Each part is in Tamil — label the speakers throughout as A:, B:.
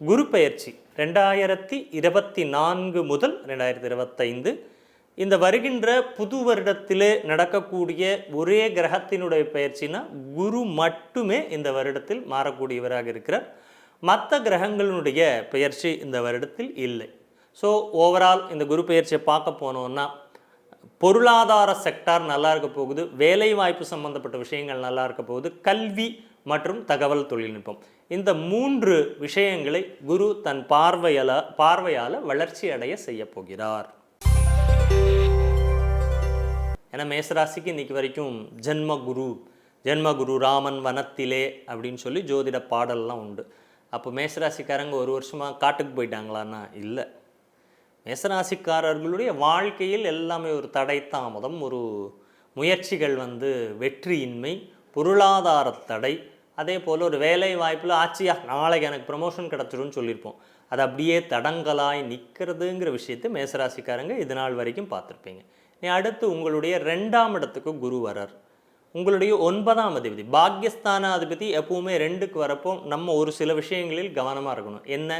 A: குரு பயிற்சி ரெண்டாயிரத்தி இருபத்தி நான்கு முதல் ரெண்டாயிரத்தி இருபத்தைந்து. இந்த வருகின்ற புது வருடத்திலே நடக்கக்கூடிய ஒரே கிரகத்தினுடைய பயிற்சினா குரு மட்டுமே இந்த வருடத்தில் மாறக்கூடியவராக இருக்கிறார். மற்ற கிரகங்களினுடைய பெயர்ச்சி இந்த வருடத்தில் இல்லை. ஸோ ஓவரால் இந்த குரு பெயர்ச்சியை பார்க்க போனோம்னா பொருளாதார செக்டார் நல்லா இருக்க போகுது வேலை வாய்ப்பு சம்பந்தப்பட்ட விஷயங்கள் நல்லா இருக்க போகுது கல்வி மற்றும் தகவல் தொழில்நுட்பம். இந்த மூன்று விஷயங்களை குரு தன் பார்வையால பார்வையால் வளர்ச்சி அடைய செய்ய போகிறார். ஏன்னா மேசராசிக்கு இன்னைக்கு வரைக்கும் ஜென்ம குரு ஜென்ம குரு ராமன் வனத்திலே அப்படின்னு சொல்லி ஜோதிட பாடல்லாம் உண்டு. அப்போ மேசராசிக்காரங்க ஒரு வருஷமாக காட்டுக்கு போயிட்டாங்களான்னா இல்லை. மேசராசிக்காரர்களுடைய வாழ்க்கையில் எல்லாமே ஒரு தடை தாமதம் ஒரு முயற்சிகள் வந்து வெற்றியின்மை பொருளாதார தடை அதே போல் ஒரு வேலை வாய்ப்பில் ஆச்சியா நாளைக்கு எனக்கு ப்ரமோஷன் கிடச்சிரும்னு சொல்லியிருப்போம். அது அப்படியே தடங்கலாய் நிற்கிறதுங்கிற விஷயத்தை மேசராசிக்காரங்க இது நாள் வரைக்கும் பார்த்துருப்பீங்க. நீ அடுத்து உங்களுடைய ரெண்டாம் இடத்துக்கு குரு வரார் உங்களுடைய ஒன்பதாம் அதிபதி பாக்யஸ்தான அதிபதி எப்பவுமே ரெண்டுக்கு வரப்போ நம்ம ஒரு சில விஷயங்களில் கவனமாக இருக்கணும். என்ன?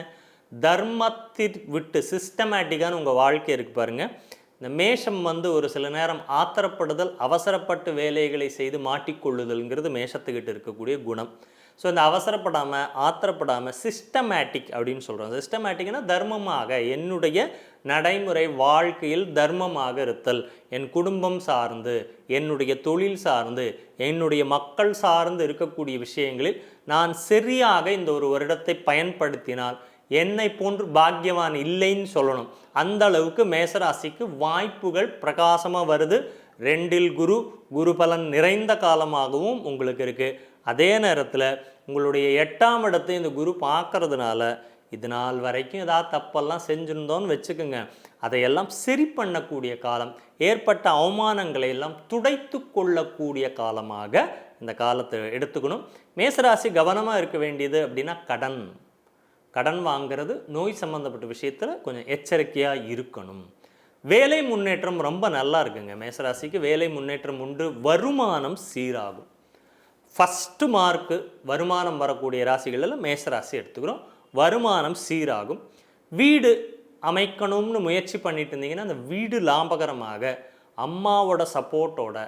A: தர்மத்தை விட்டு சிஸ்டமேட்டிக்கான உங்கள் வாழ்க்கை இருக்கு பாருங்கள் இந்த மேஷம் வந்து ஒரு சில நேரம் ஆத்திரப்படுதல் அவசரப்பட்டு வேலைகளை செய்து மாட்டிக்கொள்ளுதல்ங்கிறது மேஷத்துக்கிட்ட இருக்கக்கூடிய குணம். ஸோ இந்த அவசரப்படாமல் ஆத்திரப்படாமல் சிஸ்டமேட்டிக் அப்படின்னு சொல்கிறோம் சிஸ்டமேட்டிக்னா தர்மமாக என்னுடைய நடைமுறை வாழ்க்கையில் தர்மமாக இருத்தல் என் குடும்பம் சார்ந்து என்னுடைய தொழில் சார்ந்து என்னுடைய மக்கள் சார்ந்து இருக்கக்கூடிய விஷயங்களில் நான் சரியாக இந்த ஒரு வருடத்தை பயன்படுத்தினால் என்னை போன்று பாக்கியவான் இல்லைன்னு சொல்லணும். அந்த அளவுக்கு மேசராசிக்கு வாய்ப்புகள் பிரகாசமாக வருது. ரெண்டில் குரு குரு பலன் நிறைந்த காலமாகவும் உங்களுக்கு இருக்குது அதே நேரத்தில் உங்களுடைய எட்டாம் இடத்தை இந்த குரு பார்க்கறதுனால இது நாள் வரைக்கும் ஏதாவது தப்பெல்லாம் செஞ்சுருந்தோன்னு வச்சுக்கோங்க. அதையெல்லாம் சரி பண்ணக்கூடிய காலம் ஏற்பட்ட அவமானங்களை எல்லாம் துடைத்து கொள்ளக்கூடிய காலமாக இந்த காலத்தை எடுத்துக்கணும். மேசராசி கவனமாக இருக்க வேண்டியது அப்படின்னா கடன். கடன் வாங்குறது நோய் சம்மந்தப்பட்ட விஷயத்தில் கொஞ்சம் எச்சரிக்கையாக இருக்கணும். வேலை முன்னேற்றம் ரொம்ப நல்லா இருக்குங்க. மேசராசிக்கு வேலை முன்னேற்றம் உண்டு வருமானம் சீராகும். ஃபஸ்ட்டு மார்க்கு வருமானம் வரக்கூடிய ராசிகளில் மேசராசி எடுத்துக்கிறோம். வருமானம் சீராகும். வீடு அமைக்கணும்னு முயற்சி பண்ணிட்டு இருந்தீங்கன்னா அந்த வீடு லாபகரமாக அம்மாவோட சப்போர்ட்டோட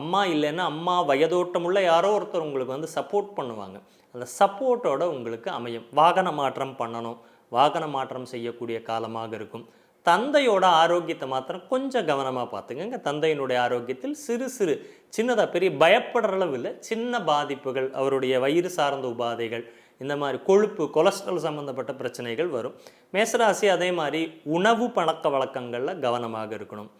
A: அம்மா இல்லைன்னா அம்மா வயதோட்டமுள்ள யாரோ ஒருத்தர் உங்களுக்கு வந்து சப்போர்ட் பண்ணுவாங்க. அந்த சப்போர்ட்டோட உங்களுக்கு அமையும். வாகன மாற்றம் பண்ணணும். வாகன மாற்றம் செய்யக்கூடிய காலமாக இருக்கும். தந்தையோட ஆரோக்கியத்தை மாத்திரம் கொஞ்சம் கவனமாக பார்த்துக்கங்க. தந்தையினுடைய ஆரோக்கியத்தில் சிறு சிறு சின்னதாக பெரிய பயப்படுற அளவில் சின்ன பாதிப்புகள் அவருடைய வயிறு சார்ந்த உபாதைகள் இந்த மாதிரி கொழுப்பு கொலஸ்ட்ரால் சம்மந்தப்பட்ட பிரச்சனைகள் வரும். மேசராசி அதே மாதிரி உணவு பழக்க வழக்கங்களில் கவனமாக இருக்கணும்.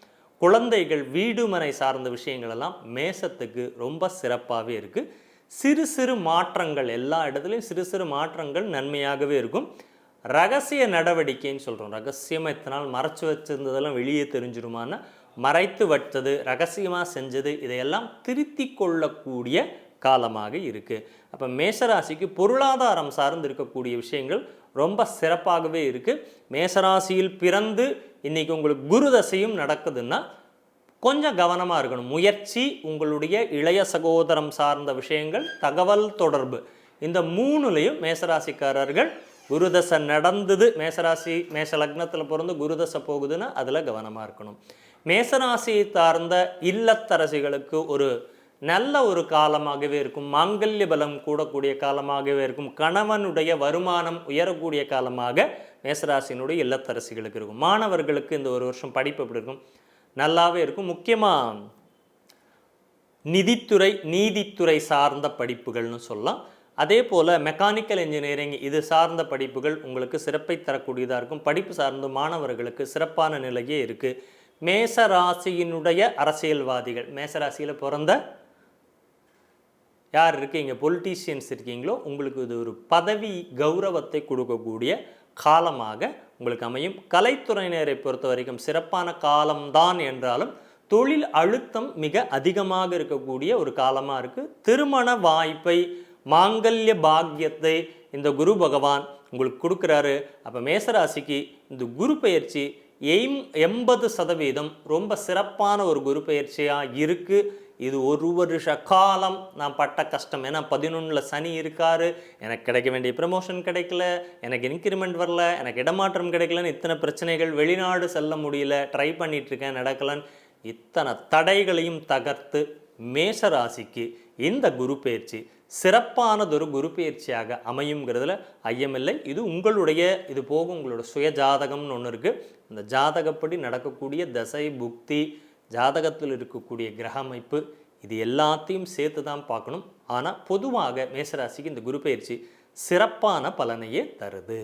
A: குழந்தைகள் வீடுமனை சார்ந்த விஷயங்கள் எல்லாம் மேசத்துக்கு ரொம்ப சிறப்பாகவே இருக்குது சிறு சிறு மாற்றங்கள் எல்லா இடத்துலையும் சிறு சிறு மாற்றங்கள் நன்மையாகவே இருக்கும். ரகசிய நடவடிக்கைன்னு சொல்கிறோம் ரகசியமாக இத்தனை நாள் மறைச்சு வச்சிருந்ததெல்லாம் வெளியே தெரிஞ்சிருமான்னா மறைத்து வச்சது ரகசியமாக செஞ்சது இதையெல்லாம் திருத்தி கொள்ளக்கூடிய காலமாக இருக்குது அப்போ மேசராசிக்கு பொருளாதாரம் சார்ந்து இருக்கக்கூடிய விஷயங்கள் ரொம்ப சிறப்பாகவே இருக்குது மேசராசியில் பிறந்து இன்றைக்கி உங்களுக்கு குரு தசையும் நடக்குதுன்னா கொஞ்சம் கவனமாக இருக்கணும். முயற்சி உங்களுடைய இளைய சகோதரம் சார்ந்த விஷயங்கள் தகவல் தொடர்பு. இந்த மூணுலேயும் மேசராசிக்காரர்கள் குருதசை நடந்தது. மேசராசி மேச லக்னத்தில் பிறந்து குருதசை போகுதுன்னா அதில் கவனமாக இருக்கணும். மேசராசியை சார்ந்த இல்லத்தரசிகளுக்கு ஒரு நல்ல ஒரு காலமாகவே இருக்கும். மாங்கல்ய பலம் கூடக்கூடிய காலமாகவே இருக்கும். கணவனுடைய வருமானம் உயரக்கூடிய காலமாக மேசராசினுடைய இல்லத்தரசிகளுக்கு இருக்கும். மாணவர்களுக்கு இந்த ஒரு வருஷம் படிப்பு எப்படி இருக்கும்? நல்லாவே இருக்கும். முக்கியமாக நிதித்துறை நீதித்துறை சார்ந்த படிப்புகள்னு சொல்லலாம். அதே போல் மெக்கானிக்கல் இன்ஜினியரிங் இது சார்ந்த படிப்புகள் உங்களுக்கு சிறப்பை தரக்கூடியதாக இருக்கும். படிப்பு சார்ந்த மாணவர்களுக்கு சிறப்பான நிலையே இருக்குது மேசராசியினுடைய அரசியல்வாதிகள் மேசராசியில் பிறந்த யார் இருக்கீங்க? பொலிட்டீஷியன்ஸ் இருக்கீங்களோ உங்களுக்கு இது ஒரு பதவி கௌரவத்தை கொடுக்கக்கூடிய காலமாக உங்களுக்கு அமையும். கலைத்துறையினரை பொறுத்த வரைக்கும் சிறப்பான காலம்தான் என்றாலும் தொழில் அழுத்தம் மிக அதிகமாக இருக்கக்கூடிய ஒரு காலமாக இருக்குது திருமண வாய்ப்பை மாங்கல்ய பாக்கியத்தை இந்த குரு பகவான் உங்களுக்கு கொடுக்குறாரு. அப்போ மேசராசிக்கு இந்த குரு பயிற்சி எம் எண்பது சதவீதம் ரொம்ப சிறப்பான ஒரு குரு பயிற்சியாக இருக்குது இது ஒரு வருஷ காலம் நான் பட்ட கஷ்டம். ஏன்னா பதினொன்றில் சனி இருக்காரு. எனக்கு கிடைக்க வேண்டிய ப்ரமோஷன் கிடைக்கல. எனக்கு இன்க்ரிமெண்ட் வரல. எனக்கு இடமாற்றம் கிடைக்கலன்னு இத்தனை பிரச்சனைகள் வெளிநாடு செல்ல முடியல. ட்ரை பண்ணிகிட்ருக்கேன் நடக்கலன்னு. இத்தனை தடைகளையும் தகர்த்து மேஷ ராசிக்கு இந்த குரு பயிற்சி சிறப்பானதொரு குரு பயிற்சியாக அமையுங்கிறதுல ஐயமில்லை இது உங்களுடைய இது போக உங்களோட சுய ஜாதகம்னு ஒன்று இருக்குது இந்த ஜாதகப்படி நடக்கக்கூடிய தசை புக்தி ஜாதகத்தில் இருக்கக்கூடிய கிரக அமைப்பு இது எல்லாத்தையும் சேர்த்து தான் பார்க்கணும். ஆனால் பொதுவாக மேசராசிக்கு இந்த குரு பயிற்சி சிறப்பான பலனையே தருது.